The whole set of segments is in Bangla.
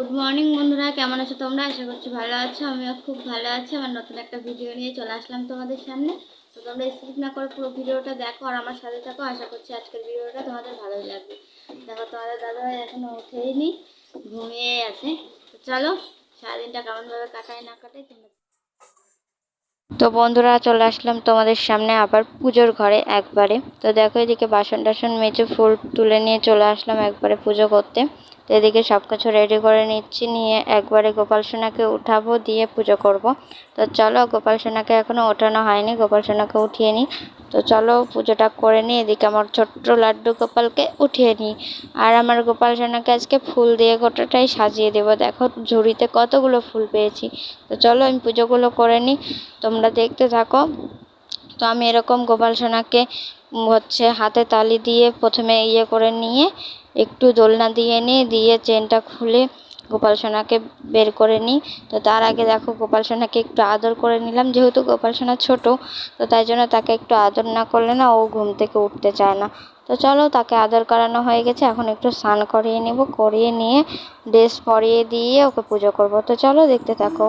গুড মর্নিং বন্ধুরা। কেমন আছো তোমরা? আশা করছি ভালো আছো। আমিও খুব ভালো আছি। আমার নতুন একটা ভিডিও নিয়ে চলে আসলাম তোমাদের সামনে। তো তোমরা স্কিপ না করে পুরো ভিডিওটা দেখো আর আমার সাথে থাকো। আশা করছি আজকের ভিডিওটা তোমাদের ভালোই লাগবে। দেখো, তোমাদের দাদাভাই এখনও উঠেইনি ঘুমিয়ে আছে। তো চলো, সারাদিনটা কেমনভাবে কাটায় না কাটায় তোমরা তো বন্ধুরা চলে আসলাম তোমাদের সামনে আবার পুজোর ঘরে একবারে। তো দেখো এদিকে বাসন টাসন মেজে ফুল তুলে নিয়ে চলে আসলাম একবারে পুজো করতে। তো এদিকে সব কিছু রেডি করে নিচ্ছি, নিয়ে একবারে গোপাল সোনাকে উঠাবো, দিয়ে পুজো করব। তো চলো গোপাল সোনাকে এখনও ওঠানো হয়নি, গোপাল সোনাকে উঠিয়ে নিই। তো চলো পুজোটা করে নিই, এদিকে আমার ছোট্ট লাড্ডু গোপালকে উঠিয়ে নিই। আর আমার গোপাল সোনাকে আজকে ফুল দিয়ে গোটাটাই সাজিয়ে দেবো। দেখো ঝুড়িতে কতগুলো ফুল পেয়েছি। তো চলো আমি পুজোগুলো করে নিই, তোমরা দেখতে থাকো। তো আমি এরকম গোপাল সোনাকে হচ্ছে হাতে তালি দিয়ে প্রথমে ইয়ে করে নিয়ে একটু দোলনা দিয়ে নিই দিয়ে চেনটা খুলে গোপাল সোনাকে বের করে নিই। তো তার আগে দেখো গোপাল সোনাকে একটু আদর করে নিলাম। যেহেতু গোপাল সোনা ছোট, তো তাই জন্য তাকে একটু আদর না করলে না ও ঘুম থেকে উঠতে চায় না। তো চলো তাকে আদর করানো হয়ে গেছে। এখন একটু স্নান করিয়ে নেব, করিয়ে নিয়ে ড্রেস পরিয়ে দিয়ে ওকে পুজো করব। তো চলো দেখতে থাকো।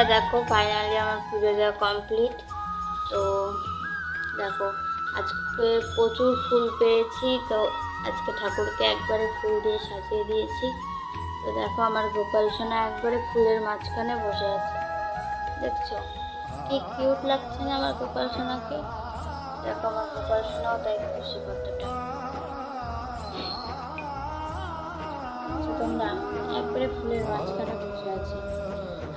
বন্ধুরা দেখো ফাইনালি আমার পুজো দেওয়া কমপ্লিট তো দেখো, আজকে প্রচুর ফুল পেয়েছি, তো আজকে ঠাকুরকে একবারে ফুল দিয়ে সাজিয়ে দিয়েছি। তো দেখো, আমার গোপাল সোনা একবারে ফুলের মাঝখানে বসে আছে। দেখছ? কি কিউট লাগছে না আমার গোপাল সোনাকে? দেখো, আমার গোপাল সোনাও তাই খুশি কতটা। তোমরা একবারে ফুলের মাঝখানে বসে আছে।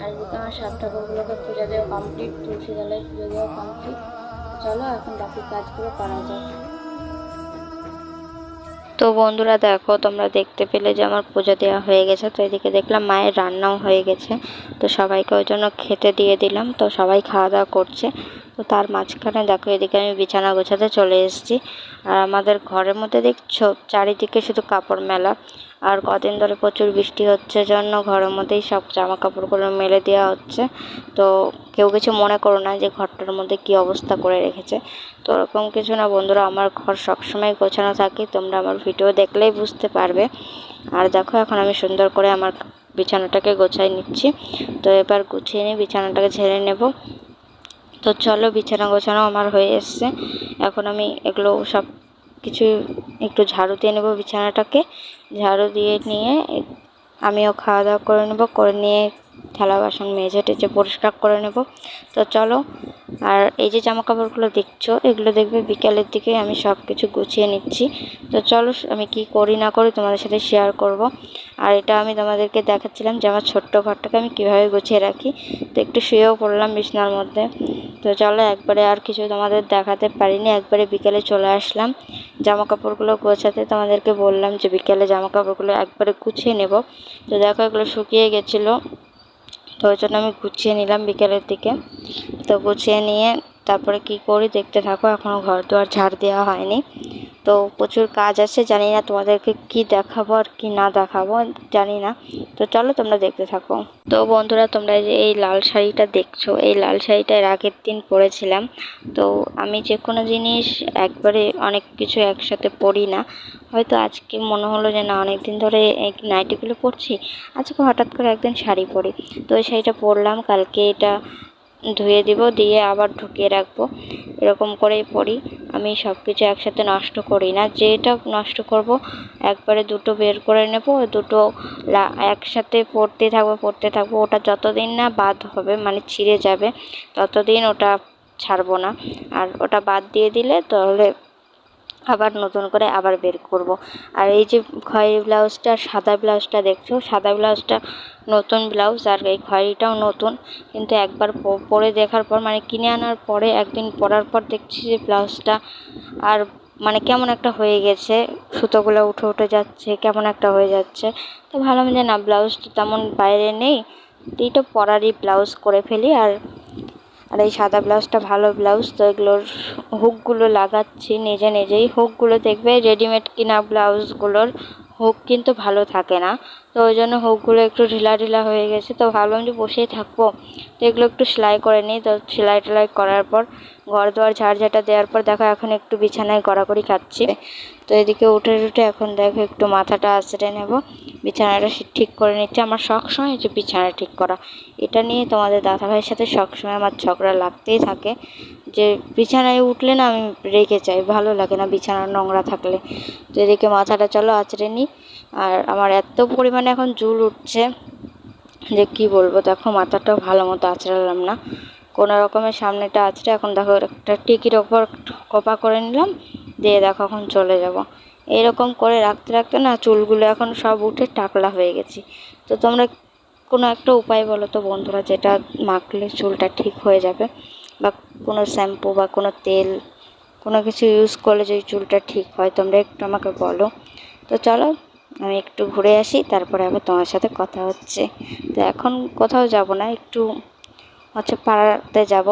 আর এদিকে আমার সব ঠাকুরগুলোকে পূজা দেওয়া কমপ্লিট তুলসী তলায় পুজো দেওয়া কমপ্লিট চলো এখন বাকি কাজগুলো করা যাক। তো বন্ধুরা দেখো, তোমরা দেখতে পেলে যে আমার পুজো দেওয়া হয়ে গেছে। তো এদিকে দেখলাম মায়ের রান্নাও হয়ে গেছে। তো সবাইকে ওই জন্য খেতে দিয়ে দিলাম। তো সবাই খাওয়া দাওয়া করছে। তো তার মাঝখানে দেখো, এদিকে আমি বিছানা গোছাতে চলে এসেছি। আর আমাদের ঘরের মধ্যে দেখছ, চারিদিকে শুধু কাপড় মেলা। আর কদিন ধরে প্রচুর বৃষ্টি হচ্ছে জন্য ঘরের মধ্যেই সব জামা কাপড়গুলো মেলে দেওয়া হচ্ছে। তো কেউ কিছু মনে করো না যে ঘরটার মধ্যে কি অবস্থা করে রেখেছে। তো ওরকম কিছু না বন্ধুরা, আমার ঘর সবসময় গোছানো থাকে, তোমরা আমার ভিডিও দেখলেই বুঝতে পারবে। আর দেখো, এখন আমি সুন্দর করে আমার বিছানাটাকে গোছাই নিচ্ছি। তো এবার গুছিয়ে নিয়ে বিছানাটাকে ঝেড়ে নেব। তো চলো বিছানা গোছানো আমার হয়ে এসছে। এখন আমি এগুলো সব কিছু একটু ঝাড়ু দিয়ে নেব বিছানাটাকে। ঝাড়ু দিয়ে নিয়ে আমিও খাওয়া দাওয়া করে নেব, করে নিয়ে থালা বাসন মেঝে টেজে পরিষ্কার করে নেব। তো চলো আর এই যে জামা কাপড়গুলো দেখছ, এগুলো দেখবে বিকালের দিকে আমি সব কিছু গুছিয়ে নিচ্ছি। তো চলো আমি কি করি না করি তোমাদের সাথে শেয়ার করব। আর এটা আমি তোমাদেরকে দেখাচ্ছিলাম যে আমার ছোট্ট ঘরটাকে আমি কীভাবে গুছিয়ে রাখি। তো একটু শুয়েও পড়লাম বিছনার মধ্যে। তো চলো একবারে আর কিছু তোমাদের দেখাতে পারিনি, একবারে বিকেলে চলে আসলাম। জামা কাপড়গুলো গোছাতে তোমাদেরকে বললাম যে বিকেলে জামা কাপড়গুলো একবারে গুছিয়ে নেব। তো দেখো এগুলো শুকিয়ে গেছিল। তো ওই জন্য আমি গুছিয়ে নিলাম বিকেলের দিকে। তো গুছিয়ে নিয়ে তারপরে কি করি দেখতে থাকো এখনও ঘর দুয়ার ঝাড় দেওয়া হয়নি। তো প্রচুর কাজ আছে, জানি না তোমাদেরকে কি দেখাবো আর কি না দেখাবো, জানি না। তো চলো তোমরা দেখতে থাকো। তো বন্ধুরা, তোমরা যে এই লাল শাড়িটা দেখছ, এই লাল শাড়িটা এর আগের দিন পরেছিলাম। তো আমি যে কোনো জিনিস একবারে অনেক কিছু একসাথে পরি না। হয়তো আজকে মনে হলো যে না অনেক দিন ধরে এই নাইটিগুলো পরছি, আজকে হঠাৎ করে একদিন শাড়ি পরি। তো ওই শাড়িটা পরলাম, কালকে এটা ধুয়ে দিব, দিয়ে আবার ঢুকিয়ে রাখব। এরকম করেই পড়ি। আমি সব কিছু একসাথে নষ্ট করি না। যেটা নষ্ট করব, একবারে দুটো বের করে নেব, দুটো একসাথে পড়তে থাকব পড়তে থাকব। ওটা যতদিন না বাদ হবে মানে ছিঁড়ে যাবে, ততদিন ওটা ছাড়বো না। আর ওটা বাদ দিয়ে দিলে তাহলে আবার নতুন করে আবার বের করব। আর এই যে খয়েরি ব্লাউজটা, সাদা ব্লাউজটা দেখছ? সাদা ব্লাউজটা নতুন ব্লাউজ, আর এই খয়েরিটাও নতুন। কিন্তু একবার পরে দেখার পর মানে কিনে আনার পরে, একদিন পরার পর দেখছি যে ব্লাউজটা আর মানে কেমন একটা হয়ে গেছে। সুতোগুলো উঠে উঠে যাচ্ছে, কেমন একটা হয়ে যাচ্ছে। তো ভাবলাম যে না, ব্লাউজ তো তেমন বাইরে নেই। এইটা পরারই ব্লাউজ করে ফেলি। আর আর এই সাদা ব্লাউজটা ভালো ব্লাউজ, তো এগুলোর হুকগুলো লাগাচ্ছি নিজে নিজেই। হুকগুলো দেখবে রেডিমেড কিনা ব্লাউজগুলোর। হুক কিন্তু ভালো থাকে না। তো ওই জন্য হুকগুলো একটু ঢিলা ঢিলা হয়ে গেছে। তো ভাবলাম যে বসেই থাকব। তো এগুলো একটু সেলাই করে নিই। তো সেলাই টেলাই করার পর ঘর দোয়ার ঝাড় ঝাঁটা দেওয়ার পর দেখো এখন একটু বিছানায় গড়াগড়ি খাচ্ছি। তো এদিকে উঠে উঠে এখন দেখো একটু মাথাটা আছড়ে নেব। বিছানাটা ঠিক করে নিচ্ছে। আমার সবসময় যে বিছানা ঠিক করা। এটা নিয়ে তোমাদের দাদাভাইয়ের সাথে সবসময় আমার ঝগড়া লাগতেই থাকে। যে বিছানায় উঠলে না আমি রেখে চাই ভালো লাগে না বিছানা নোংরা থাকলে। তো এদিকে মাথাটা চলো আছড়ে নিই। আর আমার এত পরিমাণে এখন চুল উঠছে যে কি বলব, দেখো মাথাটাও ভালো মতো আঁচড়ালাম না। কোনো রকমের সামনেটা আঁচড়ে এখন দেখো একটা টিকির ওপর কপা করে নিলাম, দিয়ে দেখো এখন চলে যাব। এরকম করে রাখতে রাখতে না চুলগুলো এখন সব উঠে টাকলা হয়ে গেছি। তো তোমরা কোনো একটা উপায় বলো তো বন্ধুরা, যেটা মাখলে চুলটা ঠিক হয়ে যাবে। বা কোনো শ্যাম্পু বা কোনো তেল, কোনো কিছু ইউজ করলে যদি চুলটা ঠিক হয়, তোমরা একটু আমাকে বলো। তো চলো, আমি একটু ঘুরে আসি, তারপরে আবার তোমার সাথে কথা হচ্ছে। তো এখন কোথাও যাব না, একটু হচ্ছে পাড়াতে যাব।